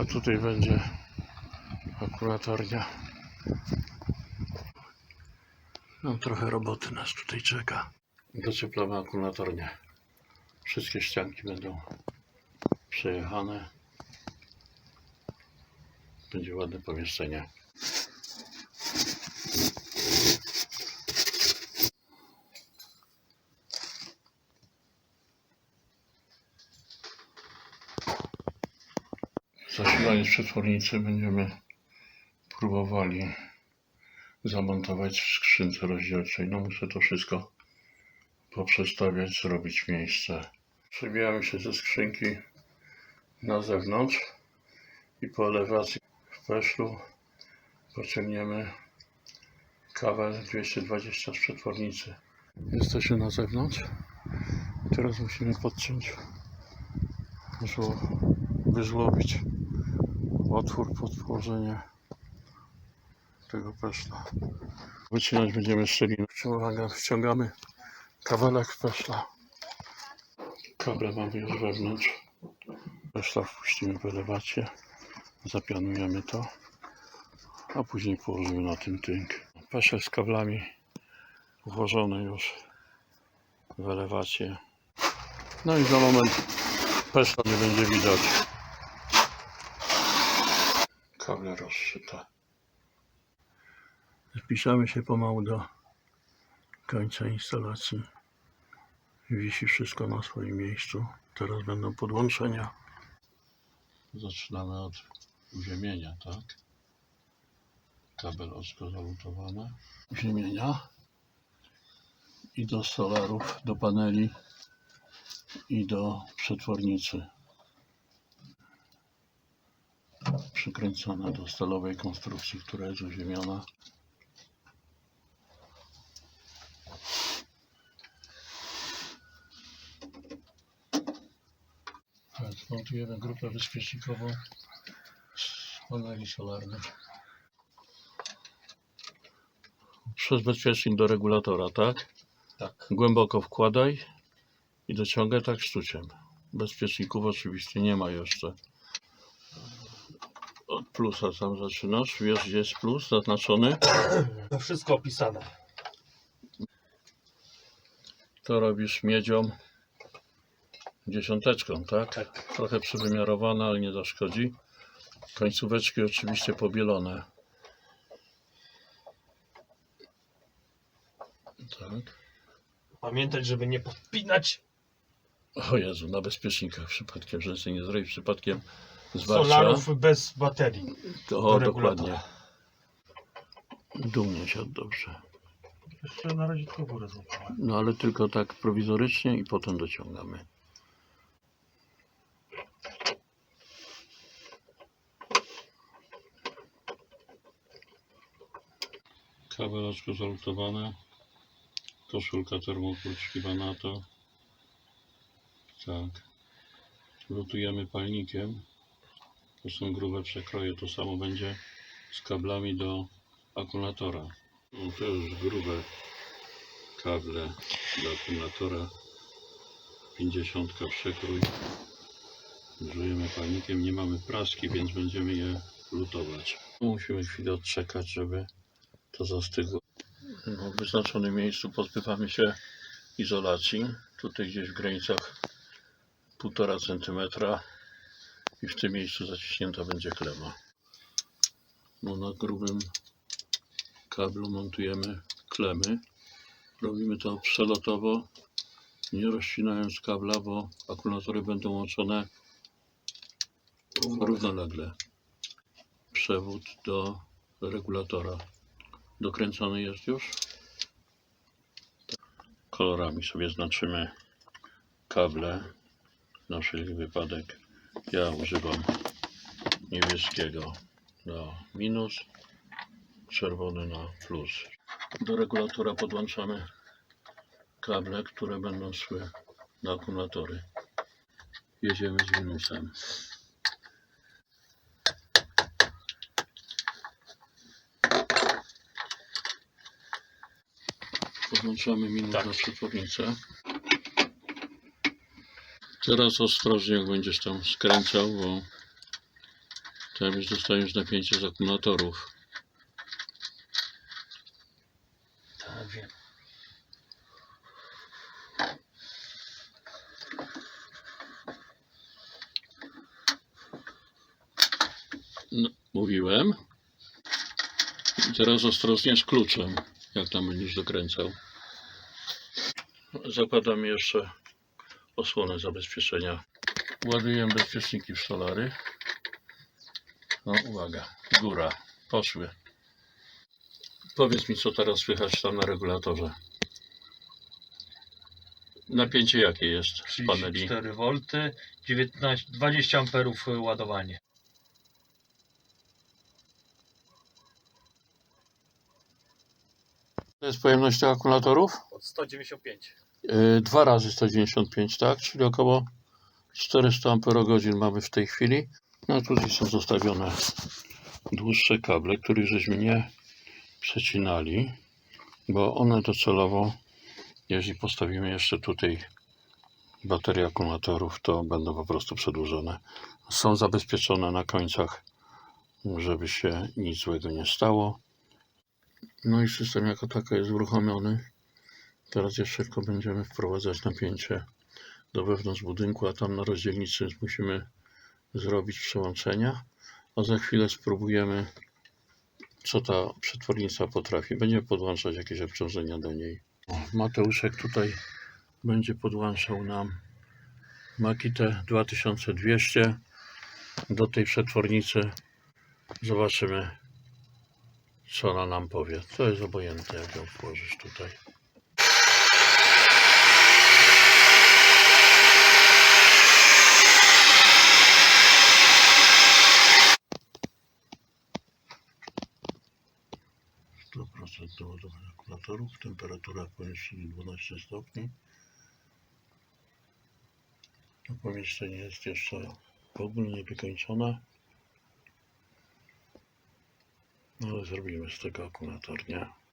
A tutaj będzie akuratornia. No trochę roboty nas tutaj czeka. Docieplamy akumulatornię. Wszystkie ścianki będą przejechane. Będzie ładne pomieszczenie. Z przetwornicy będziemy próbowali zamontować w skrzynce rozdzielczej. No muszę to wszystko poprzestawiać, zrobić miejsce. Przebijamy się ze skrzynki na zewnątrz i po elewacji w peszlu pociągniemy kawę 220 z przetwornicy. Jesteśmy na zewnątrz. Teraz musimy podciąć, żło, wyżłobić otwór pod włożenie tego peszla. Wycinać będziemy szczelinę. Uwaga, wciągamy kabelek peszla. Kable mamy już wewnątrz. Peszla wpuścimy w elewację. Zapianujemy to. A później położymy na tym tynk. Peszel z kablami włożony już w elewację. No i za moment peszla nie będzie widać. Kable rozszyte. Zbliżamy się pomału do końca instalacji. Wisi wszystko na swoim miejscu. Teraz będą podłączenia. Zaczynamy od uziemienia, tak? Kabel osko zalutowany. Uziemienia. I do solarów, do paneli i do przetwornicy. Przykręcona do stalowej konstrukcji, która jest uziemiona. Montujemy grupę bezpiecznikową z paneli solarnych. Przez bezpiecznik do regulatora, tak? Tak. Głęboko wkładaj i dociągaj tak sztuciem. Bezpieczników oczywiście nie ma jeszcze. Plusa tam zaczynasz. Wiesz gdzie jest plus zaznaczony? To wszystko opisane. To robisz miedzią dziesiąteczką, tak? Tak. Trochę przywymiarowana, ale nie zaszkodzi. Końcóweczki oczywiście pobielone. Tak. Pamiętać, żeby nie podpinać O Jezu, na bezpiecznikach przypadkiem, że sobie nie zrobić przypadkiem solarów bez baterii. To, o, dokładnie. Dumnie siadł dobrze. Jeszcze na razie tylko górę złapałem. No ale tylko tak prowizorycznie i potem dociągamy. Kabelaczko zalutowane. Koszulka termokurczkiwa na to. Tak. Lutujemy palnikiem. To są grube przekroje. To samo będzie z kablami do akumulatora. No to już grube kable do akumulatora. 50 przekrój. Grzejemy palnikiem. Nie mamy praski więc będziemy je lutować. Musimy chwilę odczekać żeby to zastygło. No, w wyznaczonym miejscu pozbywamy się izolacji. Tutaj gdzieś w granicach 1,5 cm i w tym miejscu zaciśnięta będzie klema no, na grubym kablu montujemy klemy Robimy to przelotowo, nie rozcinając kabla, bo akumulatory będą łączone równolegle. Przewód do regulatora. Dokręcony jest już. Kolorami sobie znaczymy kable na wszelki wypadek. Ja używam niebieskiego na minus, czerwony na plus. Do regulatora podłączamy kable, które będą szły na akumulatory. Jedziemy z minusem. Podłączamy minus Tak. na przetwornicę. Teraz ostrożnie, jak będziesz tam skręcał, bo Trzeba być dostajesz napięcie z akumulatorów. Tak wiem. No, mówiłem. I teraz ostrożnie z kluczem, jak tam będziesz dokręcał. Zakładam jeszcze osłonę zabezpieczenia. Ładuję bezpieczniki w solary. No uwaga, góra, poszły. Powiedz mi, co teraz słychać tam na regulatorze. Napięcie jakie jest z paneli? 34 V, 19, 20 amperów ładowanie. To jest pojemność tych akumulatorów? Od 195. Yy, Dwa razy 195, tak? Czyli około 400 Ah mamy w tej chwili. No tutaj są zostawione dłuższe kable, których żeśmy nie przecinali, bo one docelowo, jeśli postawimy jeszcze tutaj baterie akumulatorów, to będą po prostu przedłużone. Są zabezpieczone na końcach, żeby się nic złego nie stało. No i system jako tako jest uruchomiony. Teraz jeszcze tylko będziemy wprowadzać napięcie do wewnątrz budynku, a tam na rozdzielnicy musimy zrobić przełączenia, a za chwilę spróbujemy, co ta przetwornica potrafi. Będziemy podłączać jakieś obciążenia do niej. Mateuszek tutaj będzie podłączał nam Makitę 2200 do tej przetwornicy. Zobaczymy, co ona nam powie. To jest obojętne, jak ją tutaj. Temperatura pomieszczenia 12 stopni. To pomieszczenie jest jeszcze ogólnie wykończone. No ale zrobimy z tego akumulator, nie?